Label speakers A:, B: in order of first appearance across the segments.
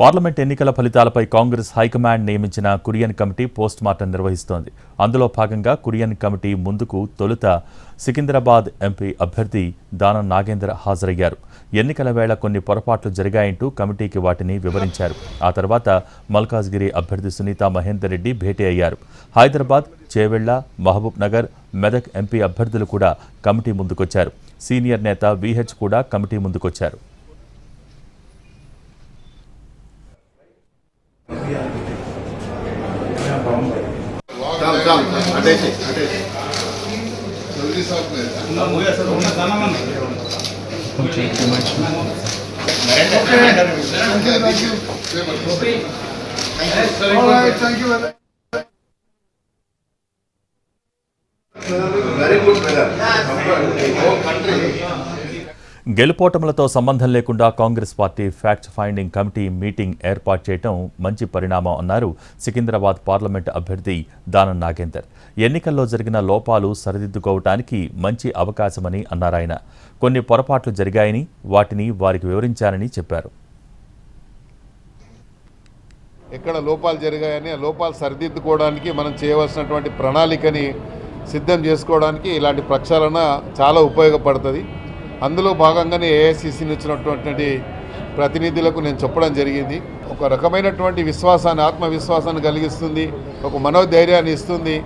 A: Parliament ఎన్నికల ఫలితాలపై Congress high command నియమించిన కురియన్ కమిటీ పోస్ట్ మార్టం నిర్వహిస్తోంది. అందులో భాగంగా కురియన్ కమిటీ ముందుకు తొలుత సికింద్రాబాద్ ఎంపీ అభ్యర్థి దానం నాగేంద్ర హాజరయ్యారు. ఎన్నికల వేళ కొన్ని పొరపాట్లు జరిగాయంటూ కమిటీకి వాటిని వివరించారు. ఆ తర్వాత మల్కాజ్గిరి అభ్యర్థి సునీత మహేందర్ రెడ్డి భేటీ అయ్యారు. హైదరాబాద్ చేవెళ్ళ మహబూబ్ నగర్ మెదక్ ఎంపీ అభ్యర్థులు కూడా కమిటీ ముందుకొచ్చారు. సీనియర్ నేత విహెచ్ కూడా కమిటీ ముందుకొచ్చారు.
B: చాలు చాలు అటేసి అటేసి జల్దీ సాఫ్ వెరీ గుడ్ బ్రదర్ కంట్రీ
A: గెలుపోటములతో సంబంధం లేకుండా Congress party fact finding committee meeting ఏర్పాటు చేయడం మంచి పరిణామం అన్నారు సికింద్రాబాద్ పార్లమెంట్ అభ్యర్థి దానం నాగేందర్. ఎన్నికల్లో జరిగిన లోపాలు సరిదిద్దుకోవటానికి మంచి అవకాశమని అన్నారాయన కొన్ని పొరపాట్లు జరిగాయని వాటిని వారికి వివరించారని చెప్పారు.
B: ఎక్కడ లోపాలు జరిగాయని లోపాలు సరిదిద్దుకోవడానికి మనం చేయవలసినటువంటి ప్రణాళికని సిద్ధం చేసుకోవడానికి ఇలాంటి ప్రక్షాళన చాలా ఉపయోగపడుతుంది. అందులో భాగంగానే ఏఐసిసి వచ్చినటువంటి ప్రతినిధులకు నేను చెప్పడం జరిగింది. ఒక రకమైనటువంటి విశ్వాసాన్ని ఆత్మవిశ్వాసాన్ని కలిగిస్తుంది. ఒక మనోధైర్యాన్ని ఇస్తుంది.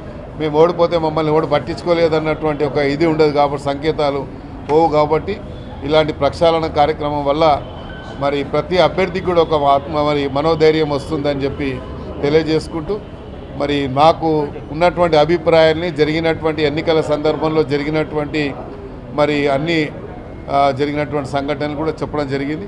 B: మేము ఓడిపోతే మమ్మల్ని ఓడి పట్టించుకోలేదన్నటువంటి ఒక ఇది ఉండదు కాబట్టి సంకేతాలు పోవు కాబట్టి ఇలాంటి ప్రక్షాళన కార్యక్రమం వల్ల మరి ప్రతి అభ్యర్థికి కూడా ఒక ఆత్మ మరి మనోధైర్యం వస్తుందని చెప్పి తెలియజేసుకుంటూ మరి నాకు ఉన్నటువంటి అభిప్రాయాల్ని జరిగినటువంటి ఎన్నికల సందర్భంలో జరిగినటువంటి మరి అన్ని జరిగినటువంటి సంఘటనలు కూడా చెప్పడం జరిగింది.